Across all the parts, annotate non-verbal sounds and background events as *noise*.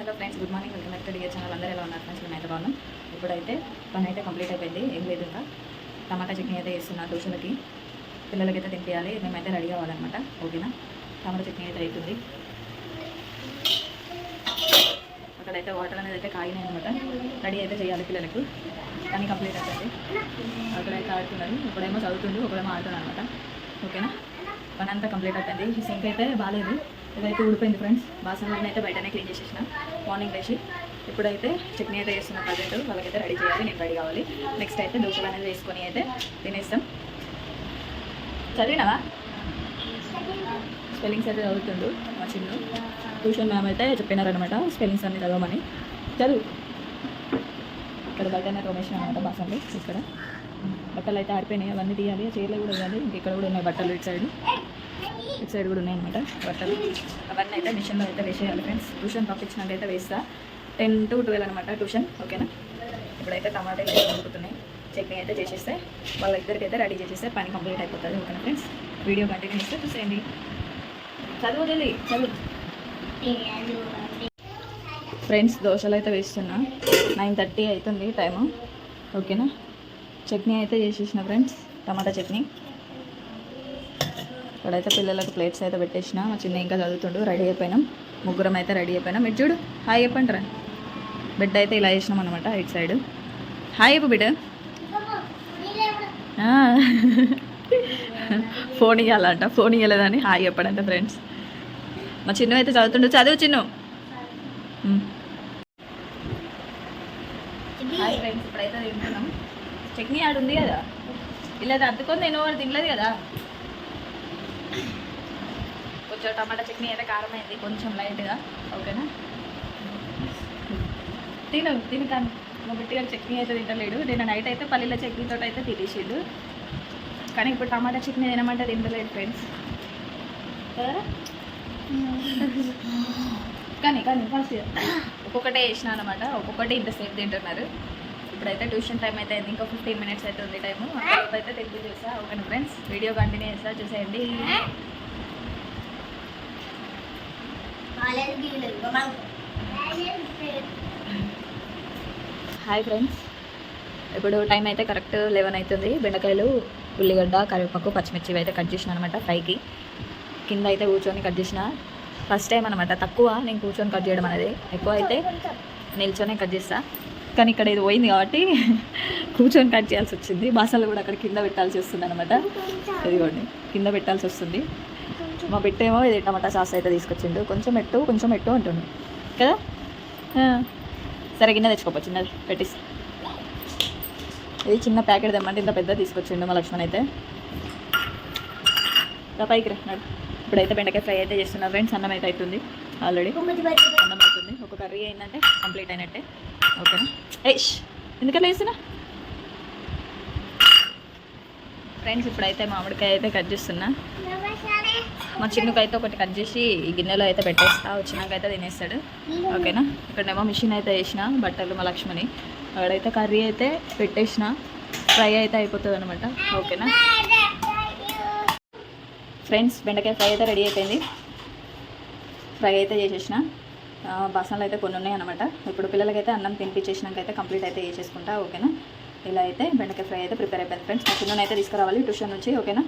Hello friends good morning. Welcome back to dear channel. అందరూ ఎలా ఉన్నారు ఫ్రెండ్స్? మేమైతే బాగున్నాం. ఇప్పుడైతే పని అయితే కంప్లీట్ అయిపోయింది. ఏం లేదు ఇంకా. టమాటా చట్నీ అయితే వేస్తున్నా దోశలకి. పిల్లలకైతే తినిపించాలి మేమైతే రెడీ అవ్వాలన్నమాట. ఓకేనా? టమాటా చట్నీ అయితే అవుతుంది అక్కడైతే వాటర్ అనేది అయితే కాగినాయి అనమాట రెడీ అయితే చేయాలి పిల్లలకు. పని కంప్లీట్ అయిపోయింది. అక్కడైతే ఆడుతున్నారు. ఒకడేమో చదువుతుండు ఒకడేమో ఆడుతున్నాడు అనమాట ఓకేనా? పని అంతా కంప్లీట్ అవుతుంది. ఈ సింక్ అయితే బాగాలేదు ఇదైతే ఊడిపోయింది ఫ్రెండ్స్. బాసనలను అయితే బయటనే క్లీన్ చేసేసిన. మార్నింగ్ వేసి ఇప్పుడైతే చట్నీ అయితే చేస్తున్న ప్రజెంట్. వాళ్ళకైతే రెడీ చేయాలి. నేను రెడీ కావాలి. నెక్స్ట్ అయితే దోశలు అనేది వేసుకొని అయితే తినేస్తాం. చదివినావా? స్పెల్లింగ్స్ అయితే చదువుతుండు మా చిన్ను. ట్యూషన్ మ్యామ్ అయితే చెప్పినారనమాట స్పెల్లింగ్స్ అన్ని చదవమని. చదువు. ఇక్కడ బయటనే రమేష్ అనమాట బాసన్లు. ఇక్కడ బట్టలు అయితే ఆడిపోయినాయి అవన్నీ తీయాలి. చీరలు కూడా ఇవ్వాలి ఇక్కడ కూడా ఉన్నాయి బట్టలు ఇటు సైడ్. ఇటు సైడ్ కూడా ఉన్నాయన్నమాట బట్టలు. అవన్నీ అయితే మిషన్లో అయితే వేసేయాలి ఫ్రెండ్స్. ట్యూషన్ పంపించినాక అయితే వేస్తా. టెన్ టు ట్వెల్వ్ అనమాట ట్యూషన్ ఓకేనా? ఇప్పుడైతే టమాటా అయితే ఉడుకుతున్నాయి చట్నీ అయితే చేసేస్తే వాళ్ళ ఇద్దరికి అయితే రెడీ చేసేస్తే పని కంప్లీట్ అయిపోతుంది ఓకేనా ఫ్రెండ్స్? వీడియో కంటిన్యూ చేస్తే చూసేయండి. చదువు తెలియ చదువు. ఫ్రెండ్స్ దోశలు అయితే వేస్తున్నా. నైన్ థర్టీ అవుతుంది టైము ఓకేనా? చట్నీ అయితే చేసేసిన ఫ్రెండ్స్ టమాటా చట్నీ. ఇక్కడైతే పిల్లలకు ప్లేట్స్ అయితే పెట్టేసిన. మా చిన్న ఇంకా చదువుతుండు రెడీ అయిపోయినాం. ముగ్గురం అయితే రెడీ అయిపోయినాం. మీరు చూడు హాయ్ చెప్పండి రా బెడ్ అయితే ఇలా వేసినాం అనమాట ఇటు సైడ్. హాయ్ చెప్పు బిడ్డ. ఫోన్ ఇవ్వాలంట ఫోన్ ఇవ్వలేదని హాయ్ చెప్పడంట ఫ్రెండ్స్. మా చిన్న అయితే చదువుతుండు. చదువు చిన్ను. హాయ్ ఫ్రెండ్స్ ఇప్పుడైతే తింటున్నాం. చట్నీ ఆడుంది కదా. ఇలా అద్దుకొని నేను వాడు తినలేదు కదా. కొంచెం టమాటా చట్నీ అయితే కారం అయింది కొంచెం లైట్గా ఓకేనా? తిను తిను కానీ మా చట్నీ అయితే తింటలేడు. నేను నైట్ అయితే పల్లీల చట్నీతో అయితే తినేసిండు. కానీ ఇప్పుడు టమాటా చట్నీ తినమంటే తింటలేడు ఫ్రెండ్స్. కానీ కానీ ఫస్ట్ ఒక్కొక్కటే వేసిన అనమాట ఒక్కొక్కటి ఇంతసేపు తింటున్నారు. ఇప్పుడైతే ట్యూషన్ టైం అయితే అయింది. ఇంకా ఫిఫ్టీన్ మినిట్స్ అయితే ఉంది టైము. అయితే తెలుగు చూసా. Okay friends? వీడియో కంటిన్యూ చేస్తా. చూసేయండి. హాయ్ ఫ్రెండ్స్ ఇప్పుడు టైం అయితే కరెక్ట్ లెవెన్ అవుతుంది. బెండకాయలు ఉల్లిగడ్డ కరివేపాకు పచ్చిమిర్చి అయితే కట్ చేసిన అనమాట ఫ్రైకి కింద అయితే కూర్చొని కట్ చేసిన. ఫస్ట్ టైం అనమాట తక్కువ నేను కూర్చొని కట్ చేయడం అనేది. ఎక్కువ అయితే నిల్చొనే కట్ చేస్తా. కానీ ఇక్కడ ఇది పోయింది కాబట్టి *laughs* కూర్చొని కట్ చేయాల్సి వచ్చింది. బాసాలు కూడా అక్కడ కింద పెట్టాల్సి వస్తుంది అనమాట ఇదిగోండి. కింద పెట్టాల్సి వస్తుంది. మా పెట్టేమో ఇది టమాటా సాస్ అయితే తీసుకొచ్చిండు. కొంచెం ఎట్టు కొంచెం ఎట్టు అంటుండు. కదా. సరే గిన్నె తెచ్చుకోపో చిన్నది పెట్టిస్తా ఇది చిన్న ప్యాకెట్ తెమ్మంటే ఇంత పెద్ద తీసుకొచ్చిండు మా లక్ష్మణ్ అయితే. పైకి రా నడు. ఇప్పుడైతే బెండకాయ ఫ్రై అయితే చేస్తున్నా ఫ్రెండ్స్ అన్నం అయితే అవుతుంది ఆల్రెడీ. అన్నం అవుతుంది ఒక కర్రీ అయిందంటే కంప్లీట్ అయినట్టే. ఓకేనా? ఏష్ ఎందుకట్లా వేస్తున్నా ఫ్రెండ్స్ ఇప్పుడైతే మామిడికాయ అయితే కట్ చేస్తున్నా. మా చిన్నకైతే ఒకటి కట్ చేసి ఈ గిన్నెలో అయితే పెట్టేస్తా. వచ్చినాకైతే తినేస్తాడు. ఓకేనా? ఇక్కడేమో మిషన్ అయితే వేసిన బట్టలు మా లక్ష్మణి. అక్కడైతే కర్రీ అయితే పెట్టేసిన. ఫ్రై అయితే అయిపోతుంది అనమాట ఓకేనా? ఫ్రెండ్స్ బెండకాయ ఫ్రై అయితే రెడీ అయిపోయింది. ఫ్రై అయితే చేసేసిన. బాసనలు అయితే కొన్ని ఉన్నాయి అనమాట ఇప్పుడు పిల్లలకైతే అన్నం తినిపించేసినాక అయితే కంప్లీట్ అయితే చేసేసుకుంటా. ఓకేనా? ఇలా అయితే బెండకాయ ఫ్రై అయితే ప్రిపేర్ అయిపోయింది. ఫ్రెండ్స్ మా చిన్న అయితే తీసుకురావాలి ట్యూషన్ నుంచి. ఓకేనా?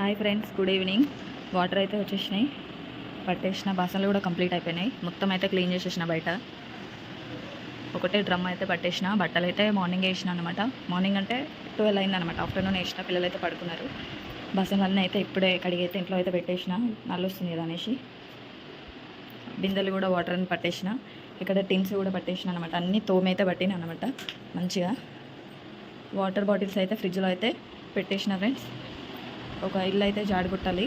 Hi friends good evening water అయితే వచ్చేసినాయి. పట్టేసిన బాసనలు కూడా కంప్లీట్ అయిపోయినాయి. మొత్తం అయితే క్లీన్ చేసేసిన బయట. ఒకటే డ్రమ్ అయితే పట్టేసిన. బట్టలు అయితే మార్నింగ్ వేసిన అనమాట మార్నింగ్ అంటే ట్వెల్వ్ అయింది అనమాట ఆఫ్టర్నూన్ వేసిన పిల్లలు అయితే పడుకున్నారు. బసలన్నీ అయితే ఇప్పుడే కడిగైతే అయితే ఇంట్లో అయితే పెట్టేసిన. నల్లొస్తుంది కదా అనేసి. బిందెలు కూడా వాటర్ అని పట్టేసిన. ఇక్కడ టిన్స్ కూడా పట్టేసిన అనమాట అన్నీ తోమైతే పట్టిన అనమాట మంచిగా. వాటర్ బాటిల్స్ అయితే ఫ్రిడ్జ్లో అయితే పెట్టేసిన ఫ్రెండ్స్ ఒక ఇల్లు అయితే జాడగొట్టాలి.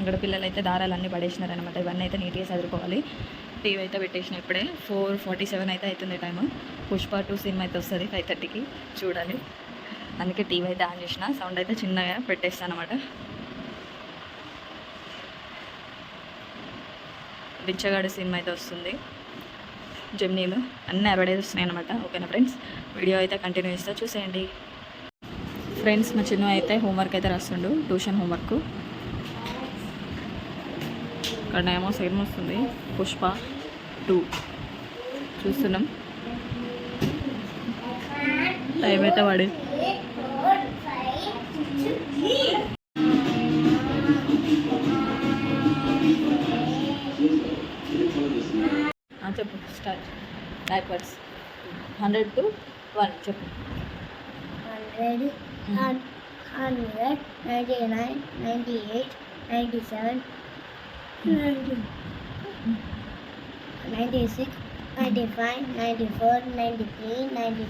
ఇక్కడ పిల్లలు అయితే దారాలన్నీ పడేసినారనమాట ఇవన్నీ అయితే నీట్గా చదువుకోవాలి టీవీ అయితే పెట్టేసిన ఇప్పుడే. ఫోర్ ఫార్టీ సెవెన్ అయితే అవుతుంది టైము. పుష్ప టూ సినిమా అయితే వస్తుంది ఫైవ్ థర్టీకి. చూడాలి. అందుకే టీవీ అయితే ఆన్ చేసిన. సౌండ్ అయితే చిన్నగా పెట్టేస్తాను అనమాట బిచ్చగాడు సినిమా అయితే వస్తుంది. జెమ్నీలు అన్నీ అడ్వర్టైజ్ వస్తున్నాయి అనమాట ఓకేనా ఫ్రెండ్స్? వీడియో అయితే కంటిన్యూ చేస్తా. చూసేయండి. ఫ్రెండ్స్ మా చిన్న అయితే హోంవర్క్ అయితే రాస్తుండు ట్యూషన్ హోంవర్క్ ఇక్కడ ఏమో సేమ్ వస్తుంది. పుష్ప టూ చూస్తున్నాం. టైం అయితే పడి. చెప్పు start backwards hundred to one చెప్పు. 100, 99, 98, 97, 96, 95, 94, 93, 92,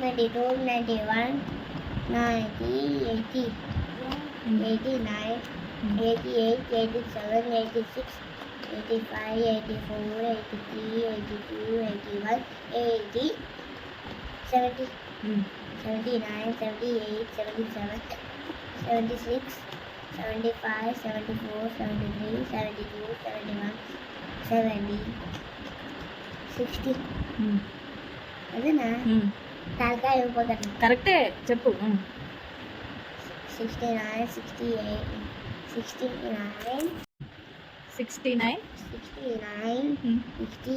91, 90, 88, 87, 86, 85, 84, 83, 82, 81, 80, 70. Mm. Seventy nine seventy eight seventy seven seventy six seventy five seventy four seventy three seventy two seventy one seventy sixty అదేనా hmm. తలకాయ ఇవ్వకూడదు కరెక్టే చెప్పు. Hmm. Sixty nine sixty eight sixty nine. Sixty nine. Sixty nine hmm. Sixty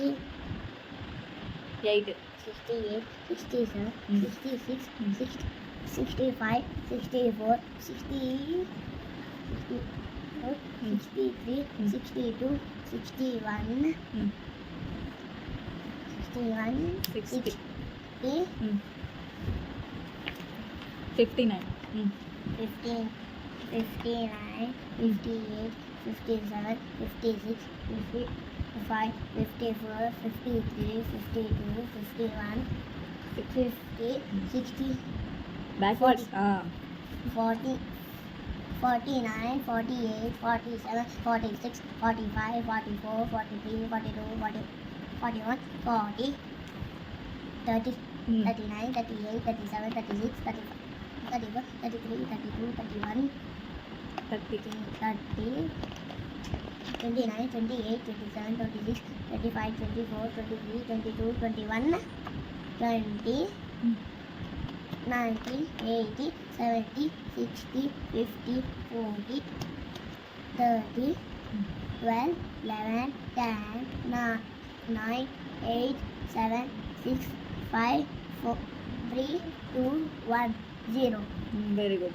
eight. 68, 67, 66, 65, 64, 60, 63, 62, 61, 59, hmm. 15, 59, 58, 57, 56, 55, 54, 53, 52, 51, 50, 60, backwards, 40, uh. 40, 49, 48, 47, 46, 45, 44, 43, 42, 40, 41, 40, 30, mm. 39, 38, 37, 36, 35, 34, 33, 32, 31, practicing thirty, twenty-nine, twenty-eight, twenty-seven, twenty-six, twenty-five, twenty-four, twenty-three, twenty-two, twenty-one, twenty, ninety, eighty, seventy, sixty, fifty, forty, thirty, twelve, eleven, ten, nine, nine, eight, seven, six, five, four, three, two, one, zero. Mm, very good.